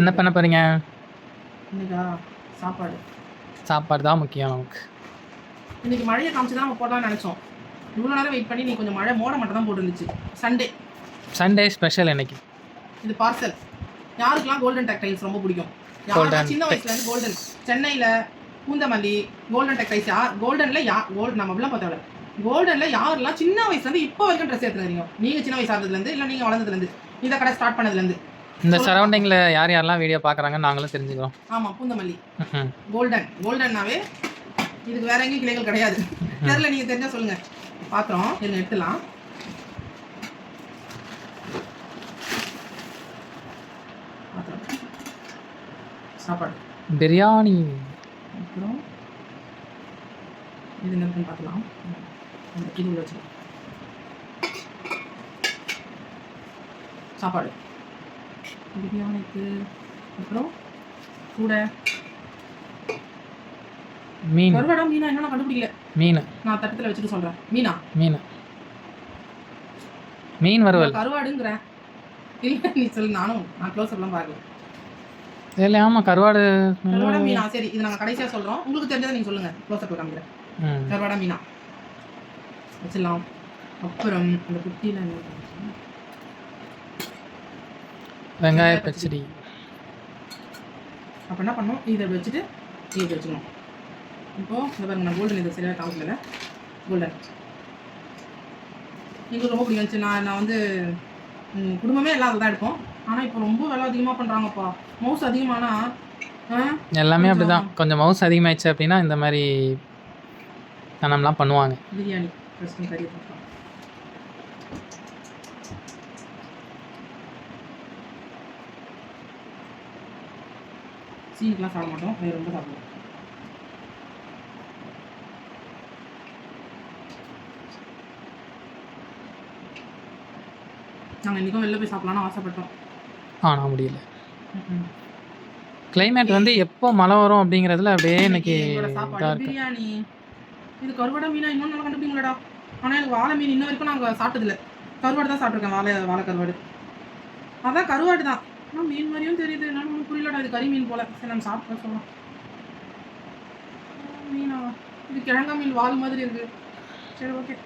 என்ன பண்ண போகிறீங்க இன்னைக்கா சாப்பாடு. சாப்பாடு தான் முக்கியம் நமக்கு. இன்னைக்கு மழையை காமிச்சு தான் நம்ம போடலாம்னு நினச்சோம். இவ்வளோ நேரம் வெயிட் பண்ணி நீ கொஞ்சம் மழை மோட மட்டும் தான் போட்டுருந்துச்சு. சண்டே சண்டே ஸ்பெஷல் இன்னைக்கு. இது பார்சல் யாருக்கெல்லாம் கோல்டன் டெக்டைல்ஸ் ரொம்ப பிடிக்கும்? சின்ன வயசுல இருந்து கோல்டன் சென்னையில் பூந்தமல்லி கோல்டன் டெக்டைல்ஸ் யார் கோல்டனில் யா கோல்டு நம்ம அப்படிலாம் பார்த்தவள கோல்டனில் யாரெல்லாம் சின்ன வயசுலேருந்து இப்போ வரைக்கும் ட்ரெஸ் எடுத்துருக்கீங்க நீங்கள் சின்ன வயசு ஆனதுலேருந்து இல்லை நீங்கள் வளர்ந்ததுலேருந்து இந்த கடை ஸ்டார்ட் பண்ணதுலேருந்து இந்த சரௌண்டிங்கில் யார் யாரெல்லாம் வீடியோ பார்க்குறாங்கன்னு நாங்களும் தெரிஞ்சுக்கிறோம். ஆமாம் பூந்தமல்லி. கோல்டன் கோல்டன்னாவே இதுக்கு வேற எங்கேயும் கிளைகள் கிடையாது. தெரியல நீங்க தெரிஞ்சா சொல்லுங்க. பாத்திரம் இருங்க எடுத்துலாம். சாப்பாடு. பிரியாணி அப்புறம் இது என்ன பார்க்கலாம் இது சாப்பாடு. பிரியாணிக்கு அப்புறம் கூட. மீன். கருவாடா மீனா என்ன கண்டுபிடிக்கல? மீன். நான் தட்டத்தில் வச்சுட்டு சொல்றேன். மீனா? மீன். மீன் வறுவல். கருவாடுங்கிறேன். இல்ல நீ சொல்லு நானும் நான் க்ளோஸ் எல்லாம் பார்க்கல. இல்லை ஆமாம் கருவாடு கருவாடா மீனா? சரி இது நாங்க கடைசியா சொல்றோம். உங்களுக்கு தெரிஞ்சதை நீங்க சொல்லுங்க. க்ளோஸ் அப் காமிக்கிறேன் கருவாடா மீனா. வச்சிடலாம். அப்புறம் அந்த குட்டியில? வெங்காய பச்சடி. அப்ப என்ன பண்ணோம் இதை வச்சுட்டு இதை வச்சுக்கணும். இப்போ இந்த பாருங்க நான் கோல்டன் இது சரியாக காமிக்கல. கோல்டன் எங்களுக்கு ரொம்ப பிடிக்கும். நான் நான் வந்து குடும்பமே எல்லாம் அதில் தான் எடுப்போம். ஆனால் இப்போ ரொம்ப விலை அதிகமாக பண்ணுறாங்கப்பா மவுஸ் அதிகமானா எல்லாமே அப்படிதான். கொஞ்சம் மவுஸ் அதிகமாயிடுச்சு அப்படின்னா இந்த மாதிரி தனம்லாம் பண்ணுவாங்க. பிரியாணி ஃபஸ்ட்டு கறி பார்க்கலாம் சீனிக்கெலாம் சாப்பிட மாட்டோம். அது ரொம்ப சாப்பிடுவோம் நாங்கள் இன்றைக்கும் வெளில போய் சாப்பிடலாம்னு ஆசைப்பட்டோம். ஆனால் முடியல. கிளைமேட் வந்து எப்போ மழை வரும் அப்படிங்கிறதுல அப்படியே இன்னைக்கு பிரியாணி. இது கருவாடை மீனா இன்னும் நல்லா கண்டுபிடிங்களடா ஆனால் எனக்கு வாழை மீன் இன்ன வரைக்கும் நாங்கள் சாப்பிட்டதில்ல. கருவாடு தான் சாப்பிட்ருக்கேன் வாழை வாழை கருவாடு. அதான் கருவாடு தான். ஆனால் மீன் மாதிரியும் தெரியுது. என்னன்னு ஒன்றும் புரியலடா இது கறி மீன் போல. சரி நம்ம சாப்பிட்டு சொல்லலாம் மீனா இது கிழங்கா மீன் வால் மாதிரி இருக்கு. சரி ஓகே.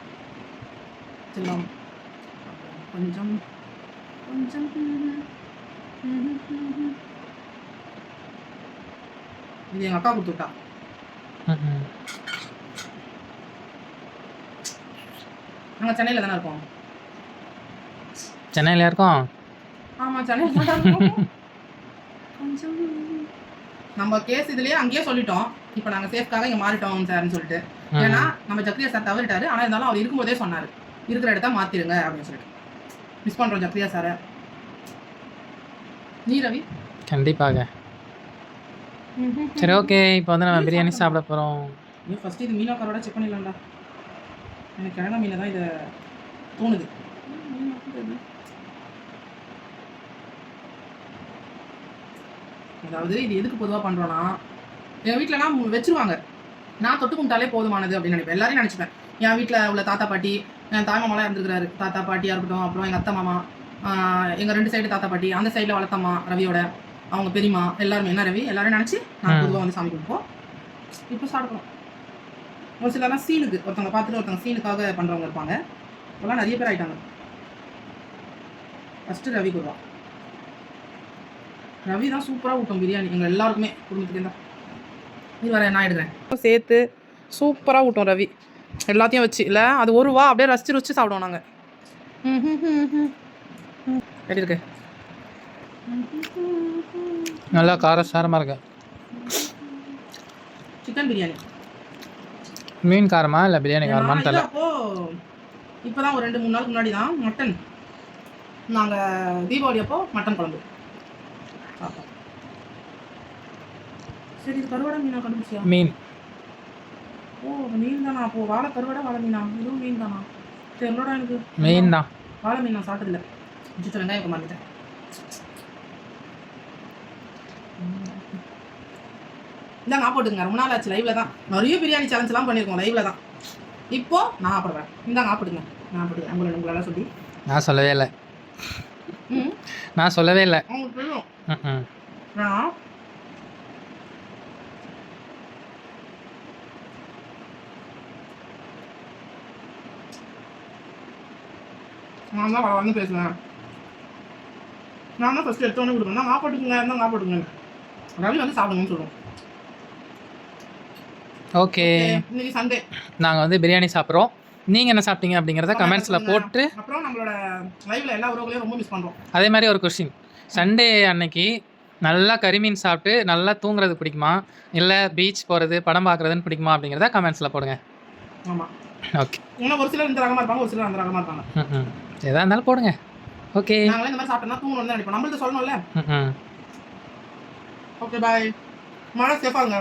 செல்லாம் கொஞ்சம் கொஞ்சம் இது எங்கள் அக்கா கொடுத்து விட்டா ம்ம். நாங்கள் சென்னையில் தானே இருக்கோம். சென்னையில இருக்கோம்? ஆமா இருக்கோம் கொஞ்சம். நம்ம கேஸ் இதுலயே அங்கேயே சொல்லிட்டோம். இப்போ நாங்கள் சேஃப்காக இங்கே மாறிட்டோம் சார்னு சொல்லிட்டு. ஏன்னா நம்ம ஜக்ரியா சார் தவறிட்டாரு. ஆனால் இருந்தாலும் அவர் இருக்கும்போதே சொன்னார். இருக்கிற இடத்த மாற்றிடுங்க அப்படின்னு சொல்லிட்டு. மிஸ் பண்ணுறோம் ஜக்ரியா சாரை நீ ரவி? கண்டிப்பாக. சரி ஓகே இப்போ வந்து நம்ம பிரியாணி சாப்பிட. போகிறோம் ஐயோ ஃபஸ்ட்டு இது மீனா கரோட செக் பண்ணிடலாம்டா. எனக்கு கிழங்கா மீனை தான் இதை தோணுது. அதாவது இது எதுக்கு பொதுவாக பண்ணுறோன்னா என் வீட்டிலலாம் வச்சிருவாங்க. நான் தொட்டு கும்பிட்டாலே போதுமானது அப்படின்னு நினைப்பேன். எல்லாரையும் நினச்சிப்பேன். என் வீட்டில் உள்ள தாத்தா பாட்டி என் தாய் மாமாலாம் இருந்திருக்கிறாரு. தாத்தா பாட்டியாக இருக்கட்டும் அப்புறம் எங்கள் அத்தை மாமா எங்கள் ரெண்டு சைடு தாத்தா பாட்டி அந்த சைடில் வளர்த்தம்மா ரவியோட அவங்க பெரியம்மா எல்லாருமே. என்ன ரவி? எல்லாரும் நினச்சி நான் ம். பொதுவாக வந்து சாமி கும்பிப்போம் இப்போ சாப்பிடுறோம். ஒரு சிலர்லாம் சீனுக்கு ஒருத்தவங்க பார்த்துட்டு ஒருத்தவங்க சீனுக்காக பண்ணுறவங்க இருப்பாங்க. இப்போலாம் நிறைய பேர் ஆயிட்டாங்க. ஃபஸ்ட்டு ரவி குருவா. ரவி தான் சூப்பராக ஊட்டும் பிரியாணி. எங்கள் எல்லாருக்குமே குடும்பத்துக்கு தான் இது வர நான் எடுக்கிறேன். சேர்த்து சூப்பராக ஊட்டும் ரவி. எல்லாத்தையும் வச்சு இல்லை அது ஒரு வா அப்படியே ரசிச்சு ருசிச்சு சாப்பிடுவோம் நாங்கள் எப்படி இருக்கு? நல்லா காரசாரமாக இருக்கு? சிக்கன் பிரியாணி. மீன் காரமா இல்லை பிரியாணி காரமான்னு தெரியல. இல்ல, அப்போ இப்போதான் ஒரு ரெண்டு மூணு நாளுக்கு முன்னாடி தான் மட்டன். நாங்கள் தீபாவளி அப்போ மட்டன் குழம்பு. சரி கருவாடை மீனா கண்டுபிடிச்சியா? மீன். ஓ மீன் தானா? அப்போ வாழை கருவாடை வாழை மீனா? இதுவும் மீன் தானா? தெரியலடா எனக்கு மீன் தான். வாழை மீன் நான் சாப்பிட்டதில்ல. அச்சோ வெங்காயம் இப்போ மாறிட்டேன் இந்தாங்க நான் போட்டுங்க ரொம்ப நாள் ஆச்சு லைவ்ல தான். நிறைய பிரியாணி சேலஞ்ச்லாம் பண்ணியிருக்கோம் லைவ்ல தான். இப்போ நான் ஆப்பிடுறேன் இந்தாங்க ஆப்பிடுங்க நான் ஆப்பிடுவேன் உங்களை உங்களெல்லாம் சொல்லி. நான் சொல்லவே இல்லை. நான் சொல்லவே இல்லை. நான் நான் தான் வந்து பேசுவேன். நான் தான் ஃபஸ்ட்டு எடுத்தோடனே கொடுப்பேன். நான் போட்டுக்குங்க இருந்தால் நான் போட்டுக்குங்க ரவி வந்து சாப்பிடுங்கன்னு சொல்லுவோம். ஓகே. இன்னைக்கு சண்டே. நாங்கள் வந்து பிரியாணி சாப்பிட்றோம். நீங்கள் என்ன சாப்பிட்டீங்க அப்படிங்கிறத கமெண்ட்ஸில் போட்டு அப்புறம் நம்மளோட லைவ்ல எல்லா உறவுகளையும் ரொம்ப மிஸ் பண்றோம். அதே மாதிரி ஒரு கொஷின் சண்டே அன்னைக்கு நல்லா கறிமீன் சாப்பிட்டு நல்லா தூங்குறது பிடிக்குமா? இல்லை பீச் போகிறது படம் பார்க்குறதுன்னு பிடிக்குமா அப்படிங்கிறத கமெண்ட்ஸில் போடுங்க. ஆமா. ஓகே இன்னும் ஒரு சிலர் இந்த ரகமா இருப்பாங்க ஒரு சிலர் அந்த ரகமா இருப்பாங்க. எதாக இருந்தாலும் போடுங்க. ஓகே நாங்களே இந்த மாதிரி சாப்பிட்டோம்னா தூங்கணும் தான் நினைப்போம். நம்மள்ட்ட சொல்லணும்ல. ஓகே பாய் மழை சேஃபாங்க